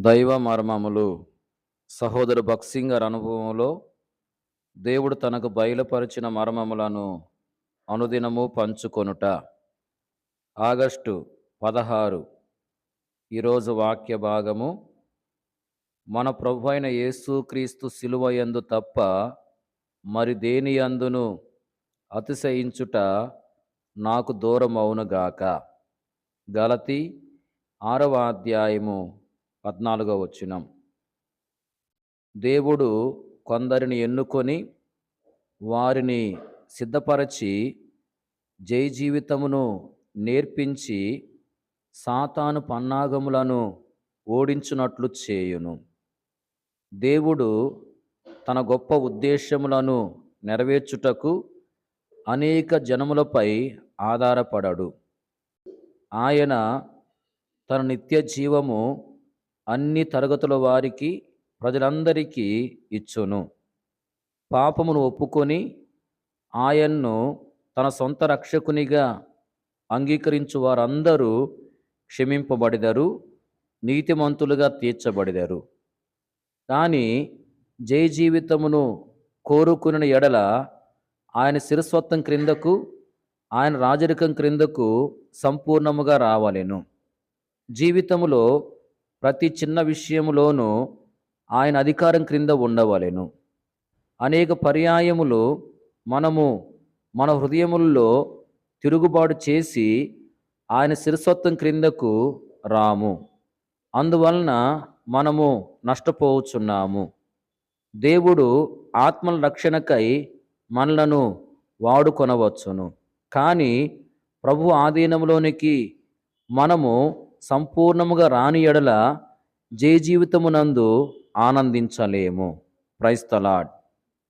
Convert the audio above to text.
దైవ మర్మములు. సహోదరు భక్సింగర్ అనుభవంలో దేవుడు తనకు బయలుపరిచిన మర్మములను అనుదినము పంచుకొనుట. ఆగస్టు పదహారు ఈరోజు వాక్య భాగము. మన ప్రభు అయిన యేసుక్రీస్తు శిలువయందు తప్ప మరి దేని అందును అతిశయించుట నాకు దూరమవునుగాక గలతి ఆరవ అధ్యాయము పద్నాలుగో వచ్చినం దేవుడు కొందరిని ఎన్నుకొని వారిని సిద్ధపరచి జై జీవితమును నేర్పించి సాతాను పన్నాగములను ఓడించునట్లు చేయును. దేవుడు తన గొప్ప ఉద్దేశములను నెరవేర్చుటకు అనేక జనములపై ఆధారపడడు. ఆయన తన నిత్య జీవము అన్ని తరగతుల వారికి ప్రజలందరికీ ఇచ్చును. పాపమును ఒప్పుకొని ఆయన్ను తన సొంత రక్షకునిగా అంగీకరించు వారందరూ క్షమింపబడిదరు నీతిమంతులుగా తీర్చబడిదరు. కానీ జయ జీవితమును కోరుకుని ఎడల ఆయన శిరస్వత్వం క్రిందకు ఆయన రాజరికం క్రిందకు సంపూర్ణముగా రావాలెను. జీవితములో ప్రతి చిన్న విషయములోనూ ఆయన అధికారం క్రింద ఉండవలెను. అనేక పర్యాయములు మనము మన హృదయముల్లో తిరుగుబాటు చేసి ఆయన శిరస్వత్వం క్రిందకు రాము. అందువలన మనము నష్టపోవచ్చున్నాము దేవుడు ఆత్మల రక్షణకై మనలను వాడుకొనవచ్చును. కానీ ప్రభు ఆధీనంలోనికి మనము సంపూర్ణముగా రాని ఎడల జయ జీవితమునందు ఆనందించలేము ప్రైస్తలాడ్